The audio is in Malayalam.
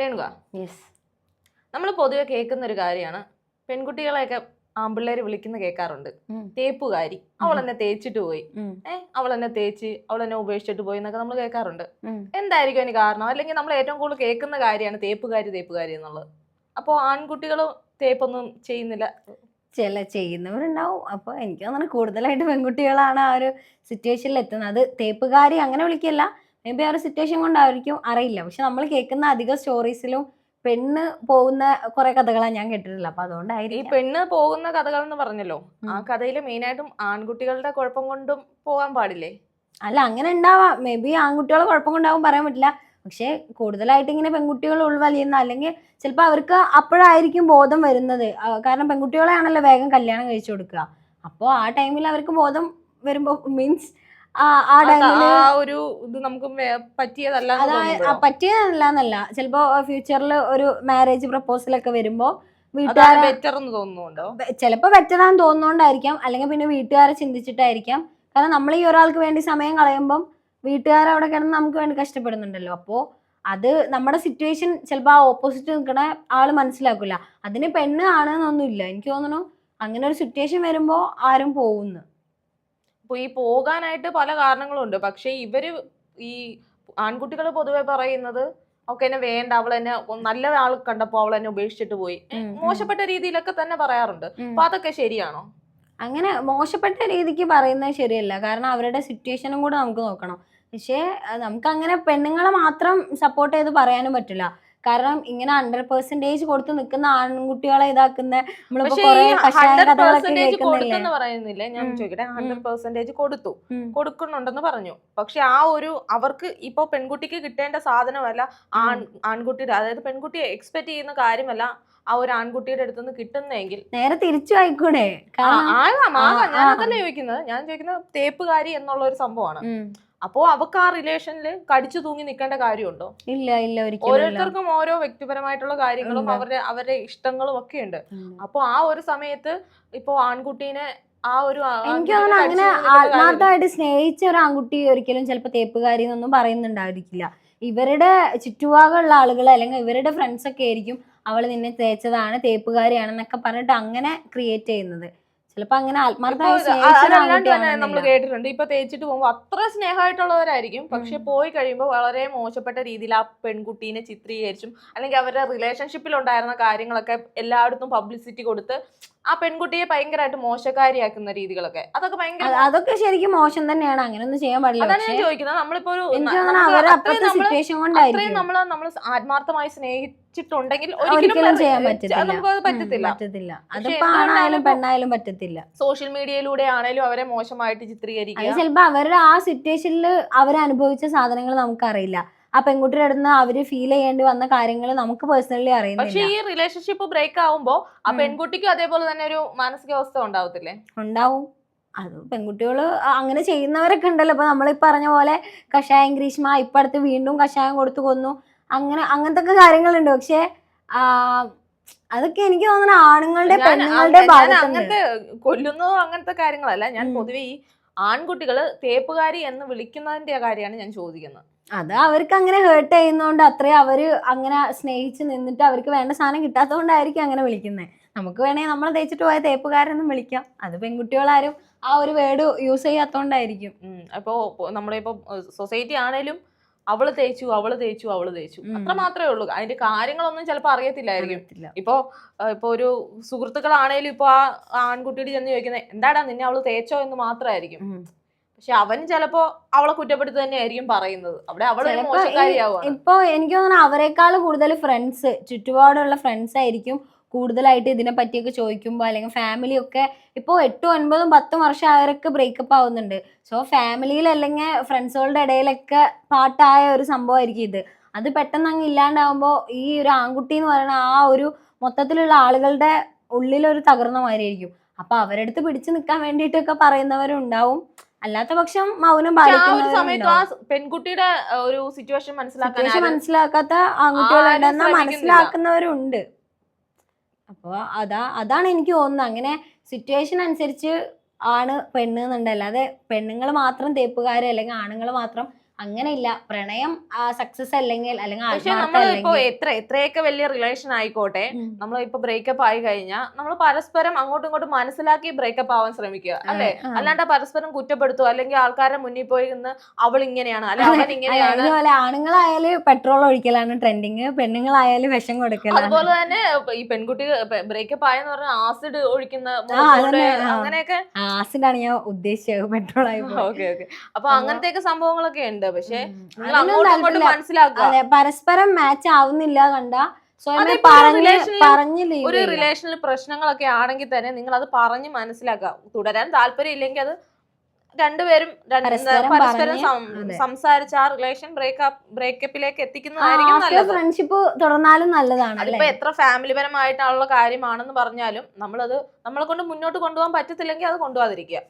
രേണുക? യെസ് നമ്മൾ പൊതുവെ കേൾക്കുന്ന ഒരു കാര്യമാണ്. പെൺകുട്ടികളെയൊക്കെ ആമ്പിള്ളേര് വിളിക്കുന്ന കേൾക്കാറുണ്ട്. തേപ്പുകാരി. അവൾ എന്നെ തേച്ചിട്ട് പോയി. ഏഹ് അവൾ എന്നെ തേച്ച് അവൾ എന്നെ ഉപേക്ഷിച്ചിട്ട് പോയി എന്നൊക്കെ നമ്മൾ കേൾക്കാറുണ്ട്. എന്തായിരിക്കും അതിന് കാരണം? അല്ലെങ്കിൽ നമ്മൾ ഏറ്റവും കൂടുതൽ കേൾക്കുന്ന കാര്യമാണ് തേപ്പുകാരി തേപ്പുകാരി എന്നുള്ളത്. അപ്പോൾ ആൺകുട്ടികൾ തേപ്പൊന്നും ചെയ്യുന്നില്ല. ചില ചെയ്യുന്നവരുണ്ടാവും. അപ്പോൾ എനിക്ക് തോന്നുന്നു കൂടുതലായിട്ട് പെൺകുട്ടികളാണ് ആ ഒരു സിറ്റുവേഷനിൽ എത്തുന്നത്. അത് തേപ്പുകാരി അങ്ങനെ വിളിക്കല്ല മേ ബി ആ ഒരു സിറ്റുവേഷൻ കൊണ്ടായിരിക്കും അറിയില്ല. പക്ഷെ നമ്മൾ കേൾക്കുന്ന അധിക സ്റ്റോറീസിലും പെണ്ണ് പോകുന്ന കുറെ കഥകളാണ് ഞാൻ കേട്ടിട്ടില്ല അപ്പൊ അതുകൊണ്ടായിരിക്കും. ഈ പെണ്ണ് പോകുന്ന കഥകൾ എന്ന് പറഞ്ഞല്ലോ ആ കഥയിൽ കഥയിൽ മെയിനായിട്ടും ആൺകുട്ടികളുടെ കുഴപ്പം കൊണ്ടും പോകാൻ പാടില്ലേ? അല്ല അങ്ങനെ ഉണ്ടാവാം. മേ ബി ആൺകുട്ടികളെ കുഴപ്പം കൊണ്ടാവും പറയാൻ പറ്റില്ല. പക്ഷെ കൂടുതലായിട്ട് ഇങ്ങനെ പെൺകുട്ടികൾ ഉൾവലിയുന്ന അല്ലെങ്കിൽ ചിലപ്പോൾ അവർക്ക് അപ്പോഴായിരിക്കും ബോധം വരുന്നത്. കാരണം പെൺകുട്ടികളെയാണല്ലോ വേഗം കല്യാണം കഴിച്ചു കൊടുക്കുക. അപ്പോൾ ആ ടൈമിൽ അവർക്ക് ബോധം വരുമ്പോൾ മീൻസ് ആ ഒരു ഇത് നമുക്ക് പറ്റിയതല്ല ചിലപ്പോ പറ്റിയതല്ല എന്നല്ല ചിലപ്പോ ഫ്യൂച്ചറിൽ ഒരു മാരേജ് പ്രപ്പോസൽ ഒക്കെ വരുമ്പോൾ അതാണ് വീട്ടുകാരെ ബെറ്റർ എന്ന് തോന്നുന്നുണ്ടോ? ചിലപ്പോൾ ബെറ്ററാന്ന് തോന്നുന്നോണ്ടായിരിക്കാം. അല്ലെങ്കിൽ പിന്നെ വീട്ടുകാരെ ചിന്തിച്ചിട്ടായിരിക്കാം. കാരണം നമ്മൾ ഈ ഒരാൾക്ക് വേണ്ടി സമയം കളയുമ്പം വീട്ടുകാർ അവിടെ കിടന്ന് നമുക്ക് വേണ്ടി കഷ്ടപ്പെടുന്നുണ്ടല്ലോ. അപ്പോൾ അത് നമ്മുടെ സിറ്റുവേഷൻ ചിലപ്പോ ആ ഓപ്പോസിറ്റ് നിൽക്കണ ആൾ മനസ്സിലാക്കില്ല അതിന് പെണ്ണ് ആണെന്നൊന്നുമില്ല. എനിക്ക് തോന്നുന്നു അങ്ങനെ ഒരു സിറ്റുവേഷൻ വരുമ്പോൾ ആരും പോകുന്നു അപ്പൊ ഈ പോകാനായിട്ട് പല കാരണങ്ങളും ഉണ്ട് പക്ഷെ ഇവർ ഈ ആൺകുട്ടികൾ പൊതുവെ പറയുന്നത് ഒക്കെ എന്നെ വേണ്ട അവൾ എന്നെ നല്ല ആൾ കണ്ടപ്പോ അവൾ എന്നെ ഉപേക്ഷിച്ചിട്ട് പോയി. മോശപ്പെട്ട രീതിയിലൊക്കെ തന്നെ പറയാറുണ്ട്. അപ്പൊ അതൊക്കെ ശരിയാണോ? അങ്ങനെ മോശപ്പെട്ട രീതിക്ക് പറയുന്നത് ശരിയല്ല. കാരണം അവരുടെ സിറ്റുവേഷനും കൂടെ നമുക്ക് നോക്കണം. പക്ഷേ നമുക്ക് അങ്ങനെ പെണ്ണുങ്ങളെ മാത്രം സപ്പോർട്ട് ചെയ്ത് പറയാനും പറ്റില്ല. കാരണം ഇങ്ങനെ ഹൺഡ്രഡ് പെർസെന്റേജ് കൊടുത്ത് നിൽക്കുന്ന ആൺകുട്ടികളെ ഇതാക്കുന്ന നമ്മളിപ്പോ ഞാൻ ചോദിക്കട്ടെ. ഹൺഡ്രഡ്. പെർസെന്റേജ് കൊടുത്തു. കൊടുക്കുന്നുണ്ടെന്ന് പറഞ്ഞു. പക്ഷെ ആ ഒരു അവർക്ക് ഇപ്പൊ പെൺകുട്ടിക്ക് കിട്ടേണ്ട സാധനമല്ല ആൺ ആൺകുട്ടിയുടെ അതായത് പെൺകുട്ടി എക്സ്പെക്ട് ചെയ്യുന്ന കാര്യമല്ല ആ ഒരു ആൺകുട്ടിയുടെ അടുത്ത് നിന്ന് കിട്ടുന്നെങ്കിൽ നേരെ തിരിച്ചു ആയിക്കൂടെ? ആകാം ആകാം. ഞാൻ. അതല്ല ചോദിക്കുന്നത്. ഞാൻ ചോദിക്കുന്നത് തേപ്പുകാരി എന്നുള്ള ഒരു സംഭവമാണ്. അപ്പോ അവർക്ക് ആ റിലേഷനിൽ കടിച്ചു തൂങ്ങി നിൽക്കേണ്ട കാര്യമുണ്ടോ ഇല്ല ഇല്ല ഒരിക്കലും. ഓരോരുത്തർക്കും ഓരോ വ്യക്തിപരമായിട്ടുള്ള കാര്യങ്ങളും അവരുടെ അവരുടെ ഇഷ്ടങ്ങളും ഒക്കെ ഉണ്ട്. അപ്പൊ ആ ഒരു സമയത്ത് ഇപ്പോ ആൺകുട്ടീനെ ആ ഒരു എനിക്ക് തോന്നുന്നു അങ്ങനെ. ആത്മാർത്ഥമായിട്ട് സ്നേഹിച്ച ഒരു ആൺകുട്ടി ഒരിക്കലും ചിലപ്പോൾ തേപ്പുകാരി എന്നൊന്നും പറയുന്നുണ്ടായിരിക്കില്ല ഇവരുടെ ചുറ്റുപാടുള്ള ആളുകൾ അല്ലെങ്കിൽ ഇവരുടെ ഫ്രണ്ട്സ് ഒക്കെ ആയിരിക്കും അവൾ നിന്നെ തേച്ചതാണ് തേപ്പുകാരിയാണെന്നൊക്കെ പറഞ്ഞിട്ട് അങ്ങനെ ക്രിയേറ്റ് ചെയ്യുന്നത് ചിലപ്പോൾ അങ്ങനെ ആത്മാർത്ഥമായി നമ്മൾ കേട്ടിട്ടുണ്ട്. ഇപ്പൊ തേച്ചിട്ട് പോകുമ്പോ അത്ര സ്നേഹമായിട്ടുള്ളവരായിരിക്കും. പക്ഷെ പോയി കഴിയുമ്പോൾ വളരെ മോശപ്പെട്ട രീതിയിൽ ആ പെൺകുട്ടീനെ ചിത്രീകരിച്ചും അല്ലെങ്കിൽ അവരുടെ റിലേഷൻഷിപ്പിൽ ഉണ്ടായിരുന്ന കാര്യങ്ങളൊക്കെ എല്ലായിടത്തും പബ്ലിസിറ്റി കൊടുത്ത് ആ പെൺകുട്ടിയെ ഭയങ്കരമായിട്ട് മോശക്കാരിയാക്കുന്ന രീതികളൊക്കെ. അതൊക്കെ ഭയങ്കര അതൊക്കെ ശരിക്കും മോശം തന്നെയാണ്. അങ്ങനെയൊന്നും ചെയ്യാൻ പാടില്ല. അതാണ് ഞാൻ ചോദിക്കുന്നത്. നമ്മളിപ്പോ ഒരു അത്രയും നമ്മൾ നമ്മൾ ആത്മാർത്ഥമായി സ്നേഹിച്ചിട്ടുണ്ടെങ്കിൽ ഒരിക്കലും ചെയ്യാൻ പറ്റത്തില്ല. പറ്റത്തില്ല. അതിപ്പോ ആണായാലും പെണ്ണായാലും പറ്റത്തില്ല. സോഷ്യൽ മീഡിയയിലൂടെ ആണെങ്കിലും അവരെ മോശമായിട്ട് ചിത്രീകരിക്കുക. ചിലപ്പോ അവരുടെ ആ സിറ്റുവേഷനിൽ അവരനുഭവിച്ച സാധനങ്ങൾ നമുക്കറിയില്ല. ആ പെൺകുട്ടിയുടെ അടുത്ത് അവർ ഫീൽ ചെയ്യേണ്ടി വന്ന കാര്യങ്ങൾ നമുക്ക് പേഴ്സണലി പക്ഷെ പക്ഷേ ഈ റിലേഷൻഷിപ്പ് ബ്രേക്ക് ആവുമ്പോ ആ ഉം. പെൺകുട്ടിക്കും അതേപോലെ തന്നെ ഒരു മാനസികാവസ്ഥ ഉണ്ടാവത്തില്ലേ? ഉണ്ടാവും. അത് പെൺകുട്ടികൾ അങ്ങനെ ചെയ്യുന്നവരൊക്കെ ഉണ്ടല്ലോ. ഇപ്പൊ നമ്മൾ പറഞ്ഞ പോലെ കഷായം ഗ്രീഷ്മ ഇപ്പൊ അടുത്ത് വീണ്ടും കഷായം കൊടുത്തു കൊന്നു. അങ്ങനെ അങ്ങനത്തെ ഒക്കെ കാര്യങ്ങളുണ്ട്. പക്ഷെ ആ അതൊക്കെ എനിക്ക് തോന്നുന്നു ആണുങ്ങളുടെ ഞാൻ പെണ്ണുങ്ങളുടെ ഞാൻ ഭാഗത്തുണ്ട്. അങ്ങനത്തെ കൊല്ലുന്നതോ അങ്ങനത്തെ കാര്യങ്ങളല്ല. ഞാൻ ഉം. പൊതുവെ ഈ ആൺകുട്ടികൾ തേപ്പുകാരി എന്ന് വിളിക്കുന്നതിന്റെ കാര്യമാണ് ഞാൻ ചോദിക്കുന്നത്. അത് അവർക്ക് അങ്ങനെ ഹേർട്ട് ചെയ്യുന്നതുകൊണ്ട് അത്രയും അവർ അങ്ങനെ സ്നേഹിച്ച് നിന്നിട്ട് അവർക്ക് വേണ്ട സാധനം കിട്ടാത്തതുകൊണ്ടായിരിക്കും അങ്ങനെ വിളിക്കുന്നത് നമുക്ക് വേണമെങ്കിൽ നമ്മൾ തേച്ചിട്ട് പോയ തേപ്പുകാരെന്നും വിളിക്കാം. അത് പെൺകുട്ടികളാരും ആ ഒരു വേർഡ് യൂസ് ചെയ്യാത്തതുകൊണ്ടായിരിക്കും. അപ്പോൾ അപ്പോ പൊ- സൊസൈറ്റി ആണേലും അവൾ തേച്ചു അവൾ തേച്ചു അവൾ തേച്ചു. അത്ര മാത്രമേ ഉള്ളൂ. അതിന്റെ കാര്യങ്ങളൊന്നും ചിലപ്പോ അറിയത്തില്ലായിരിക്കും. അറിയത്തില്ല. ഇപ്പോ ഇപ്പൊ ഒരു സുഹൃത്തുക്കളാണേലും ഇപ്പൊ ആ ആൺകുട്ടിയോട് ചെന്ന് ചോദിക്കുന്നത് എന്താടാ നിന്നെ അവൾ തേച്ചോ എന്ന് മാത്രമായിരിക്കും. പക്ഷെ അവൻ ചിലപ്പോ അവളെ കുറ്റപ്പെടുത്തി തന്നെയായിരിക്കും പറയുന്നത്. അവിടെ അവൾ ഇപ്പൊ എനിക്ക് തോന്നുന്നു അവരെക്കാൾ കൂടുതൽ ഫ്രണ്ട്സ് ചുറ്റുപാടുള്ള ഫ്രണ്ട്സ് ആയിരിക്കും കൂടുതലായിട്ട് ഇതിനെ പറ്റിയൊക്കെ ചോദിക്കുമ്പോൾ അല്ലെങ്കിൽ ഫാമിലി ഒക്കെ ഇപ്പോൾ എട്ടും ഒൻപതും പത്തും വർഷം അവരൊക്കെ ബ്രേക്കപ്പ് ആവുന്നുണ്ട്. സോ ഫാമിലിയിൽ അല്ലെങ്കിൽ ഫ്രണ്ട്സുകളുടെ ഇടയിലൊക്കെ പാട്ടായ ഒരു സംഭവമായിരിക്കും ഇത്. അത് പെട്ടെന്ന് അങ്ങ് ഇല്ലാണ്ടാവുമ്പോൾ ഈ ഒരു ആൺകുട്ടി എന്ന് പറയുന്ന ആ ഒരു മൊത്തത്തിലുള്ള ആളുകളുടെ ഉള്ളിലൊരു തകർന്ന മാതിരിയായിരിക്കും അപ്പൊ അവരെടുത്ത് പിടിച്ചു നിൽക്കാൻ വേണ്ടിയിട്ടൊക്കെ പറയുന്നവരും ഉണ്ടാവും അല്ലാത്ത പക്ഷം മൗനം സമയത്ത് ആ പെൺകുട്ടിയുടെ ഒരു സിറ്റുവേഷൻ മനസ്സിലാക്കാൻ മനസ്സിലാക്കാത്ത ആൺകുട്ടികളുണ്ടെന്ന്. മനസ്സിലാക്കുന്നവരുണ്ട്. അപ്പോൾ അതാ അതാണ് എനിക്ക് തോന്നുന്നത്. അങ്ങനെ സിറ്റുവേഷൻ അനുസരിച്ച് ആണ് പെണ്ണ് എന്നുണ്ട് അല്ലാതെ പെണ്ണുങ്ങൾ മാത്രം തേപ്പുകാർ അല്ലെങ്കിൽ ആണുങ്ങൾ മാത്രം അങ്ങനെയില്ല. പ്രണയം സക്സസ് അല്ലെങ്കിൽ അല്ലെങ്കിൽ പക്ഷെ ആത്മാർത്ഥം നമ്മൾ ഇപ്പോ എത്ര എത്രയൊക്കെ വലിയ റിലേഷൻ ആയിക്കോട്ടെ നമ്മൾ ഇപ്പൊ ബ്രേക്കപ്പ് ആയി കഴിഞ്ഞാൽ നമ്മൾ പരസ്പരം അങ്ങോട്ടും ഇങ്ങോട്ടും മനസ്സിലാക്കി ബ്രേക്കപ്പ് ആവാൻ ശ്രമിക്കുക അല്ലെ. അല്ലാണ്ട് പരസ്പരം കുറ്റപ്പെടുത്തുക അല്ലെങ്കിൽ ആൾക്കാരെ മുന്നിൽ പോയി നിന്ന് അവൾ ഇങ്ങനെയാണ് അല്ലെ അവൻ ഇങ്ങനെയാണ് ഇതുപോലെ ആണുങ്ങളായാൽ പെട്രോൾ ഒഴിക്കലാണ് ട്രെൻഡിങ് പെണ്ണുങ്ങളായാലും വിഷം കൊടുക്കലാണ്. അതുപോലെ തന്നെ ഈ പെൺകുട്ടി ബ്രേക്കപ്പ് ആയെന്ന് പറഞ്ഞാൽ ആസിഡ് ഒഴിക്കുന്ന. അങ്ങനെയൊക്കെ ആസിഡാണ് ഞാൻ ഉദ്ദേശിച്ചത് പെട്രോൾ ആയി. Okay okay. അപ്പൊ അങ്ങനത്തെയൊക്കെ സംഭവങ്ങളൊക്കെ ഉണ്ട്. പക്ഷെ പരസ്പരം മാച്ച് ആവുന്നില്ല കണ്ട. ഒരു. റിലേഷനിൽ പ്രശ്നങ്ങളൊക്കെ ആണെങ്കിൽ തന്നെ നിങ്ങൾ അത് പറഞ്ഞ് മനസ്സിലാക്കുക. തുടരാൻ താല്പര്യം ഇല്ലെങ്കിൽ അത് രണ്ടുപേരും പരസ്പരം. സംസാരിച്ച് ആ റിലേഷൻ ബ്രേക്കപ്പ് ബ്രേക്കപ്പിലേക്ക് എത്തിക്കുന്നതായിരിക്കും നല്ലത്. ഫ്രണ്ട്ഷിപ്പ് തുടർന്നാലും നല്ലതാണ് എത്ര ഫാമിലി പരമായിട്ടുള്ള കാര്യമാണെന്ന് പറഞ്ഞാലും നമ്മളത് നമ്മളെ കൊണ്ട് മുന്നോട്ട് കൊണ്ടുപോകാൻ പറ്റത്തില്ലെങ്കിൽ അത് കൊണ്ടുപോകാതിരിക്കുക.